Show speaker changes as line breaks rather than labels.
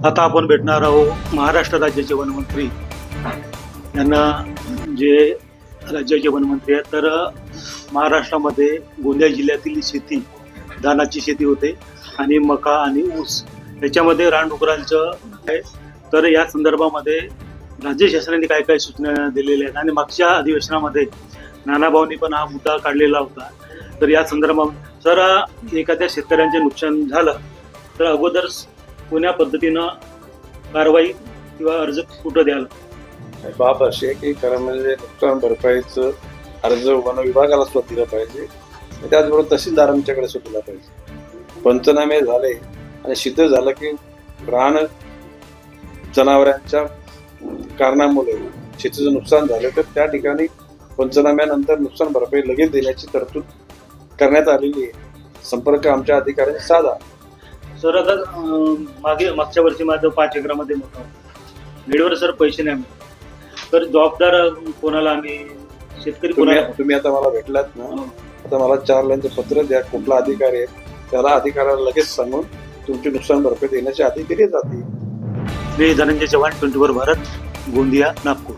आता आपण भेटणार आहोत महाराष्ट्र राज्याचे वनमंत्री. यांना जे राज्याचे वनमंत्री आहेत तर महाराष्ट्रामध्ये गोंदिया जिल्ह्यातील शेती धानाची शेती होते आणि मका आणि ऊस याच्यामध्ये रानडुकरांचं आहे. तर या संदर्भामध्ये राज्य शासनाने काय काय सूचना दिलेल्या आहेत आणि मागच्या अधिवेशनामध्ये नानाभाऊंनी पण हा मुद्दा काढलेला होता. तर या संदर्भात जर एखाद्या शेतकऱ्यांचे नुकसान झालं तर अगोदर कोण्या पद्धतीनं कारवाई किंवा अर्ज कुठं द्याल?
बाब अशी आहे की खरं म्हणजे नुकसान भरपाईचं अर्ज वन विभागाला सुद्धा दिला पाहिजे. त्याचबरोबर तहसीलदारांच्याकडे सुद्धा दिला पाहिजे. पंचनामे झाले आणि सिद्ध झालं की प्राण जनावरांच्या कारणामुळे शेतीचं नुकसान झालं तर त्या ठिकाणी पंचनाम्यानंतर नुकसान भरपाई लगेच देण्याची तरतूद करण्यात आलेली आहे. संपर्क आमच्या अधिकाऱ्यांनी साधा.
सर आता अं, मागे मागच्या वर्षी माझं पाच एकरामध्ये होतं वेळेवर सर पैसे नाही मिळाले. तर जबाबदार कोणाला आम्ही शेतकरी
तुम्ही
कोणाला
तुम्ही आता मला भेटलात ना
हं.
आता मला चार लाईनचं पत्र द्या कुठला अधिकारी आहे त्याला अधिकाऱ्याला लगेच सांगून तुमची नुकसान भरपाई देण्याची आधी दिली जाते
मी धनंजय चव्हाण ट्वेंटी फोर भारत गोंदिया नागपूर